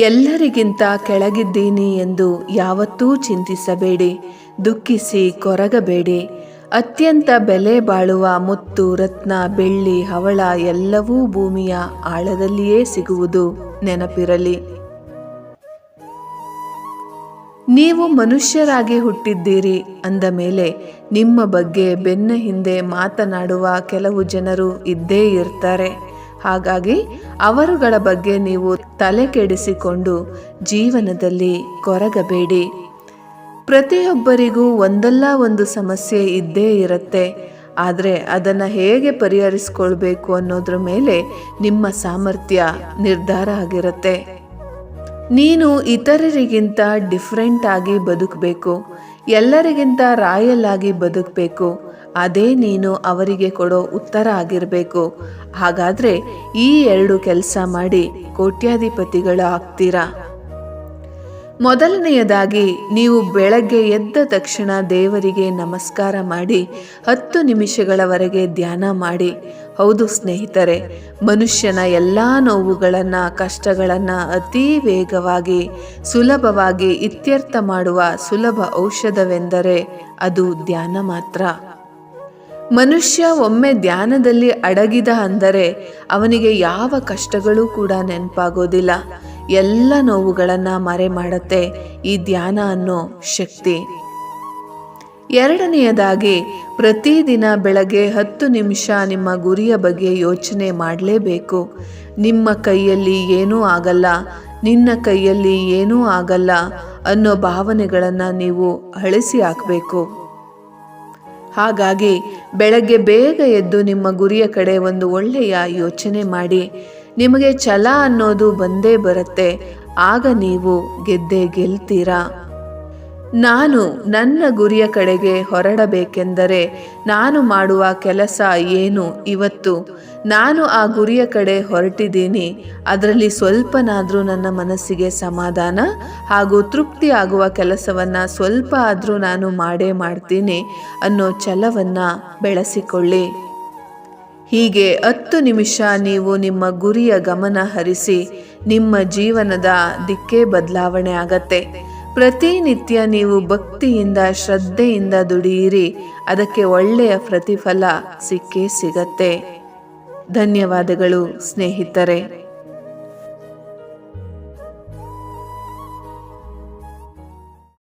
ಎಲ್ಲರಿಗಿಂತ ಕೆಳಗಿದ್ದೀನಿ ಎಂದು ಯಾವತ್ತೂ ಚಿಂತಿಸಬೇಡಿ, ದುಃಖಿಸಿ ಕೊರಗಬೇಡಿ. ಅತ್ಯಂತ ಬೆಲೆ ಬಾಳುವ ಮುತ್ತು, ರತ್ನ, ಬೆಳ್ಳಿ, ಹವಳ ಎಲ್ಲವೂ ಭೂಮಿಯ ಆಳದಲ್ಲಿಯೇ ಸಿಗುವುದು ನೆನಪಿರಲಿ. ನೀವು ಮನುಷ್ಯರಾಗಿ ಹುಟ್ಟಿದ್ದೀರಿ ಅಂದ ಮೇಲೆ ನಿಮ್ಮ ಬಗ್ಗೆ ಬೆನ್ನ ಹಿಂದೆ ಮಾತನಾಡುವ ಕೆಲವು ಜನರು ಇದ್ದೇ ಇರ್ತಾರೆ. ಹಾಗಾಗಿ ಅವರುಗಳ ಬಗ್ಗೆ ನೀವು ತಲೆ ಕೆಡಿಸಿಕೊಂಡು ಜೀವನದಲ್ಲಿ ಕೊರಗಬೇಡಿ. ಪ್ರತಿಯೊಬ್ಬರಿಗೂ ಒಂದಲ್ಲ ಒಂದು ಸಮಸ್ಯೆ ಇದ್ದೇ ಇರುತ್ತೆ. ಆದರೆ ಅದನ್ನು ಹೇಗೆ ಪರಿಹರಿಸ್ಕೊಳ್ಬೇಕು ಅನ್ನೋದ್ರ ಮೇಲೆ ನಿಮ್ಮ ಸಾಮರ್ಥ್ಯ ನಿರ್ಧಾರ ಆಗಿರುತ್ತೆ. ನೀನು ಇತರರಿಗಿಂತ ಡಿಫ್ರೆಂಟ್ ಆಗಿ ಬದುಕಬೇಕು, ಎಲ್ಲರಿಗಿಂತ ರಾಯಲ್ ಆಗಿ ಬದುಕಬೇಕು, ಅದೇ ನೀನು ಅವರಿಗೆ ಕೊಡೋ ಉತ್ತರ ಆಗಿರಬೇಕು. ಹಾಗಾದರೆ ಈ ಎರಡು ಕೆಲಸ ಮಾಡಿ ಕೋಟ್ಯಾಧಿಪತಿಗಳು ಆಗ್ತೀರಾ? ಮೊದಲನೆಯದಾಗಿ, ನೀವು ಬೆಳಗ್ಗೆ ಎದ್ದ ತಕ್ಷಣ ದೇವರಿಗೆ ನಮಸ್ಕಾರ ಮಾಡಿ, ಹತ್ತು ನಿಮಿಷಗಳವರೆಗೆ ಧ್ಯಾನ ಮಾಡಿ ಹೌದು ಸ್ನೇಹಿತರೆ, ಮನುಷ್ಯನ ಎಲ್ಲ ನೋವುಗಳನ್ನು, ಕಷ್ಟಗಳನ್ನು ಅತೀ ವೇಗವಾಗಿ, ಸುಲಭವಾಗಿ ಇತ್ಯರ್ಥ ಮಾಡುವ ಸುಲಭ ಔಷಧವೆಂದರೆ ಅದು ಧ್ಯಾನ ಮಾತ್ರ. ಮನುಷ್ಯ ಒಮ್ಮೆ ಧ್ಯಾನದಲ್ಲಿ ಅಡಗಿದ ಅಂದರೆ ಅವನಿಗೆ ಯಾವ ಕಷ್ಟಗಳು ಕೂಡ ನೆನಪಾಗೋದಿಲ್ಲ. ಎಲ್ಲ ನೋವುಗಳನ್ನು ಮರೆ ಮಾಡುತ್ತೆ ಈ ಧ್ಯಾನ ಅನ್ನೋ ಶಕ್ತಿ. ಎರಡನೆಯದಾಗಿ, ಪ್ರತಿದಿನ ಬೆಳಗ್ಗೆ ಹತ್ತು ನಿಮಿಷ ನಿಮ್ಮ ಗುರಿಯ ಬಗ್ಗೆ ಯೋಚನೆ ಮಾಡಲೇಬೇಕು. ನಿಮ್ಮ ಕೈಯಲ್ಲಿ ಏನೂ ಆಗಲ್ಲ, ನಿನ್ನ ಕೈಯಲ್ಲಿ ಏನೂ ಆಗಲ್ಲ ಅನ್ನೋ ಭಾವನೆಗಳನ್ನು ನೀವು ಅಳಿಸಿ ಹಾಕಬೇಕು. ಹಾಗಾಗಿ, ಬೆಳಗ್ಗೆ ಬೇಗ ಎದ್ದು ನಿಮ್ಮ ಗುರಿಯ ಕಡೆ ಒಂದು ಒಳ್ಳೆಯ ಯೋಚನೆ ಮಾಡಿ, ನಿಮಗೆ ಛಲ ಅನ್ನೋದು ಬಂದೇ ಬರುತ್ತೆ, ಆಗ ನೀವು ಗೆದ್ದೆ ಗೆಲ್ತೀರಾ? ನಾನು ನನ್ನ ಗುರಿಯ ಕಡೆಗೆ ಹೊರಡಬೇಕೆಂದರೆ ನಾನು ಮಾಡುವ ಕೆಲಸ ಏನು ಇವತ್ತು? ನಾನು ಆ ಗುರಿಯ ಕಡೆ ಹೊರಟಿದ್ದೀನಿ, ಅದರಲ್ಲಿ ಸ್ವಲ್ಪನಾದರೂ ನನ್ನ ಮನಸ್ಸಿಗೆ ಸಮಾಧಾನ ಹಾಗೂ ತೃಪ್ತಿ ಆಗುವ ಕೆಲಸವನ್ನು ಸ್ವಲ್ಪ ಆದರೂ ನಾನು ಮಾಡೇ ಮಾಡ್ತೀನಿ ಅನ್ನೋ ಛಲವನ್ನು ಬೆಳೆಸಿಕೊಳ್ಳಿ. ಹೀಗೆ ಹತ್ತು ನಿಮಿಷ ನೀವು ನಿಮ್ಮ ಗುರಿಯ ಗಮನ ಹರಿಸಿ ನಿಮ್ಮ ಜೀವನದ ದಿಕ್ಕೇ ಬದಲಾವಣೆ ಆಗತ್ತೆ. ಪ್ರತಿನಿತ್ಯ ನೀವು ಭಕ್ತಿಯಿಂದ ಶ್ರದ್ಧೆಯಿಂದ ದುಡಿಯಿರಿ. ಅದಕ್ಕೆ ಒಳ್ಳೆಯ ಪ್ರತಿಫಲ ಸಿಕ್ಕೇ ಸಿಗತ್ತೆ. ಧನ್ಯವಾದಗಳು ಸ್ನೇಹಿತರೆ.